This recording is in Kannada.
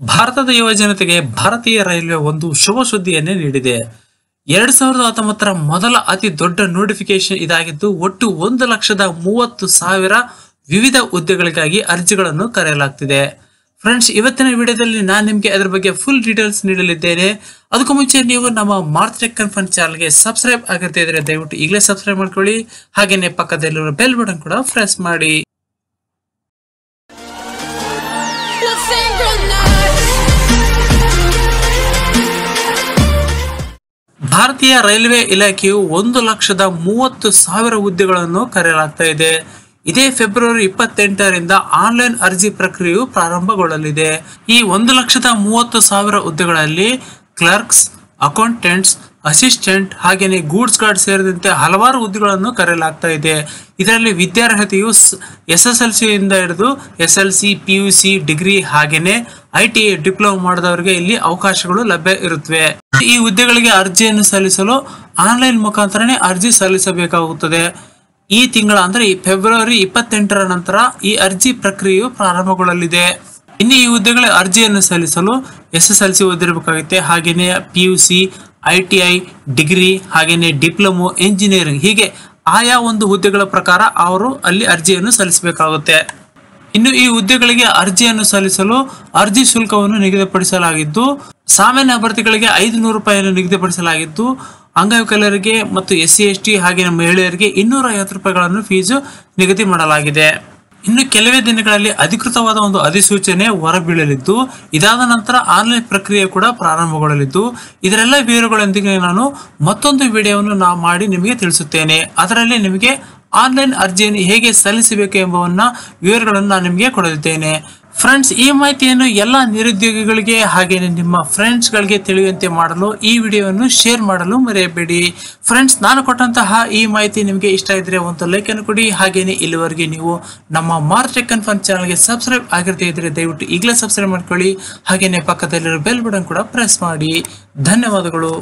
ಭಾರತದ ಯುವ ಜನತೆಗೆ ಭಾರತೀಯ ರೈಲ್ವೆ ಒಂದು ಶುಭ ಸುದ್ದಿಯನ್ನೇ ನೀಡಿದೆ. ಎರಡ್ ಸಾವಿರದ ಹತ್ತೊಂಬತ್ತರ ಮೊದಲ ಅತಿ ದೊಡ್ಡ ನೋಟಿಫಿಕೇಶನ್ ಇದಾಗಿದ್ದು, ಒಟ್ಟು ಒಂದು ಲಕ್ಷದ ಮೂವತ್ತು ಸಾವಿರ ವಿವಿಧ ಹುದ್ದೆಗಳಿಗಾಗಿ ಅರ್ಜಿಗಳನ್ನು ಕರೆಯಲಾಗ್ತಿದೆ. ಫ್ರೆಂಡ್ಸ್, ಇವತ್ತಿನ ವಿಡಿಯೋದಲ್ಲಿ ನಾನು ನಿಮಗೆ ಅದರ ಬಗ್ಗೆ ಫುಲ್ ಡೀಟೇಲ್ಸ್ ನೀಡಲಿದ್ದೇನೆ. ಅದಕ್ಕೂ ಮುಂಚೆ ನೀವು ನಮ್ಮ ಮಾರ್ತ್ರೆ ಟೆಕ್ ಕನ್ಫರ್ಮ್ ಚಾನಲ್ಗೆ ಸಬ್ಸ್ಕ್ರೈಬ್ ಆಗಿರ್ತಾ ಇದ್ರೆ ದಯವಿಟ್ಟು ಈಗಲೇ ಸಬ್ಸ್ಕ್ರೈಬ್ ಮಾಡ್ಕೊಳ್ಳಿ. ಹಾಗೆಯೇ ಪಕ್ಕದಲ್ಲಿರುವ ಬೆಲ್ ಬಟನ್ ಕೂಡ ಪ್ರೆಸ್ ಮಾಡಿ. ಭಾರತೀಯ ರೈಲ್ವೆ ಇಲಾಖೆಯು ಒಂದು ಲಕ್ಷದ ಮೂವತ್ತು ಸಾವಿರ ಹುದ್ದೆಗಳನ್ನು ಕರೆಯಲಾಗ್ತಾ ಇದೆ. ಇದೇ ಫೆಬ್ರವರಿ ಇಪ್ಪತ್ತೆಂಟರಿಂದ ಆನ್ಲೈನ್ ಅರ್ಜಿ ಪ್ರಕ್ರಿಯೆಯು ಪ್ರಾರಂಭಗೊಳ್ಳಲಿದೆ. ಈ ಒಂದು ಲಕ್ಷದ ಮೂವತ್ತು ಸಾವಿರ ಹುದ್ದೆಗಳಲ್ಲಿ ಕ್ಲರ್ಕ್ಸ್, ಅಕೌಂಟೆಂಟ್ಸ್, ಅಸಿಸ್ಟೆಂಟ್ ಹಾಗೆಯೇ ಗೂಡ್ಸ್ ಗಾರ್ಡ್ ಸೇರಿದಂತೆ ಹಲವಾರು ಹುದ್ದೆಗಳನ್ನು ಕರೆಯಲಾಗ್ತಾ ಇದೆ. ಇದರಲ್ಲಿ ವಿದ್ಯಾರ್ಹತೆಯು ಎಸ್ ಎಸ್ ಎಲ್ ಸಿಯಿಂದ ಹಿಡಿದು S L C P U C, degree ಹಾಗೆಯೇ ಐ ಟಿ ಡಿಪ್ಲೊಮಾ ಮಾಡಿದವರಿಗೆ ಇಲ್ಲಿ ಅವಕಾಶಗಳು ಲಭ್ಯ ಇರುತ್ತವೆ ಈ ಹುದ್ದೆಗಳಿಗೆ ಅರ್ಜಿಯನ್ನು ಸಲ್ಲಿಸಲು ಆನ್ಲೈನ್ ಮುಖಾಂತರನೇ ಅರ್ಜಿ ಸಲ್ಲಿಸಬೇಕಾಗುತ್ತದೆ. ಈ ತಿಂಗಳ ಅಂದರೆ ಈ ಫೆಬ್ರವರಿ ಇಪ್ಪತ್ತೆಂಟರ ನಂತರ ಈ ಅರ್ಜಿ ಪ್ರಕ್ರಿಯೆಯು ಪ್ರಾರಂಭಗೊಳ್ಳಲಿದೆ. ಇನ್ನು ಈ ಹುದ್ದೆಗಳ ಅರ್ಜಿಯನ್ನು ಸಲ್ಲಿಸಲು ಎಸ್ ಎಸ್ ಎಲ್ ಸಿ ಓದಿರಬೇಕಾಗುತ್ತೆ. ಹಾಗೆಯೇ P U C, I T I, degree ಹಾಗೆಯೇ ಡಿಪ್ಲೊಮೊ, ಇಂಜಿನಿಯರಿಂಗ್ ಹೀಗೆ ಆಯಾ ಒಂದು ಹುದ್ದೆಗಳ ಪ್ರಕಾರ ಅವರು ಅಲ್ಲಿ ಅರ್ಜಿಯನ್ನು ಸಲ್ಲಿಸಬೇಕಾಗುತ್ತೆ. ಇನ್ನು ಈ ಹುದ್ದೆಗಳಿಗೆ ಅರ್ಜಿಯನ್ನು ಸಲ್ಲಿಸಲು ಅರ್ಜಿ ಶುಲ್ಕವನ್ನು ನಿಗದಿಪಡಿಸಲಾಗಿದ್ದು ಸಾಮಾನ್ಯ ಅಭ್ಯರ್ಥಿಗಳಿಗೆ ಐದು ನೂರು ರೂಪಾಯಿಯನ್ನು ನಿಗದಿಪಡಿಸಲಾಗಿದ್ದು ಅಂಗವಿಕಲರಿಗೆ ಮತ್ತು ಎಸ್ ಸಿ ಎಸ್ ಟಿ ಹಾಗೆ ಮಹಿಳೆಯರಿಗೆ ಇನ್ನೂರ ಐವತ್ತು ರೂಪಾಯಿಗಳನ್ನು ಫೀಸು ನಿಗದಿ ಮಾಡಲಾಗಿದೆ. ಇನ್ನು ಕೆಲವೇ ದಿನಗಳಲ್ಲಿ ಅಧಿಕೃತವಾದ ಒಂದು ಅಧಿಸೂಚನೆ ಹೊರಬೀಳಲಿದ್ದು, ಇದಾದ ನಂತರ ಆನ್ಲೈನ್ ಪ್ರಕ್ರಿಯೆ ಕೂಡ ಪ್ರಾರಂಭಗೊಳ್ಳಲಿದ್ದು, ಇದರೆಲ್ಲ ವಿವರಗಳೊಂದಿಗೆ ನಾನು ಮತ್ತೊಂದು ವಿಡಿಯೋವನ್ನು ನಾವು ಮಾಡಿ ನಿಮಗೆ ತಿಳಿಸುತ್ತೇನೆ. ಅದರಲ್ಲಿ ನಿಮಗೆ ಆನ್ಲೈನ್ ಅರ್ಜಿಯನ್ನು ಹೇಗೆ ಸಲ್ಲಿಸಬೇಕು ಎಂಬುವನ್ನ ವಿವರಗಳನ್ನು ನಾನು ನಿಮಗೆ ಕೊಡಲಿದ್ದೇನೆ. ಫ್ರೆಂಡ್ಸ್ ಈ ಮಾಹಿತಿಯನ್ನು ಎಲ್ಲ ನಿರುದ್ಯೋಗಿಗಳಿಗೆ ಹಾಗೆಯೇ ನಿಮ್ಮ ಫ್ರೆಂಡ್ಸ್ಗಳಿಗೆ ತಿಳಿಯುವಂತೆ ಮಾಡಲು ಈ ವಿಡಿಯೋವನ್ನು ಶೇರ್ ಮಾಡಲು ಮರೆಯಬೇಡಿ. ಫ್ರೆಂಡ್ಸ್ ನಾನು ಕೊಟ್ಟಂತಹ ಈ ಮಾಹಿತಿ ನಿಮಗೆ ಇಷ್ಟ ಇದ್ರೆ ಒಂದು ಲೈಕ್ ಅನ್ನು ಕೊಡಿ. ಹಾಗೆಯೇ ಇಲ್ಲಿವರೆಗೆ ನೀವು ನಮ್ಮ ಮಾರ್ಟೆಕ್ ಕನ್ಫರ್ಮ್ ಚಾನಲ್ಗೆ ಸಬ್ಸ್ಕ್ರೈಬ್ ಆಗಿರ್ತಾ ಇದ್ರೆ ದಯವಿಟ್ಟು ಈಗಲೇ ಸಬ್ಸ್ಕ್ರೈಬ್ ಮಾಡ್ಕೊಳ್ಳಿ. ಹಾಗೆಯೇ ಪಕ್ಕದಲ್ಲಿರೋ ಬೆಲ್ ಬಟನ್ ಕೂಡ ಪ್ರೆಸ್ ಮಾಡಿ. ಧನ್ಯವಾದಗಳು.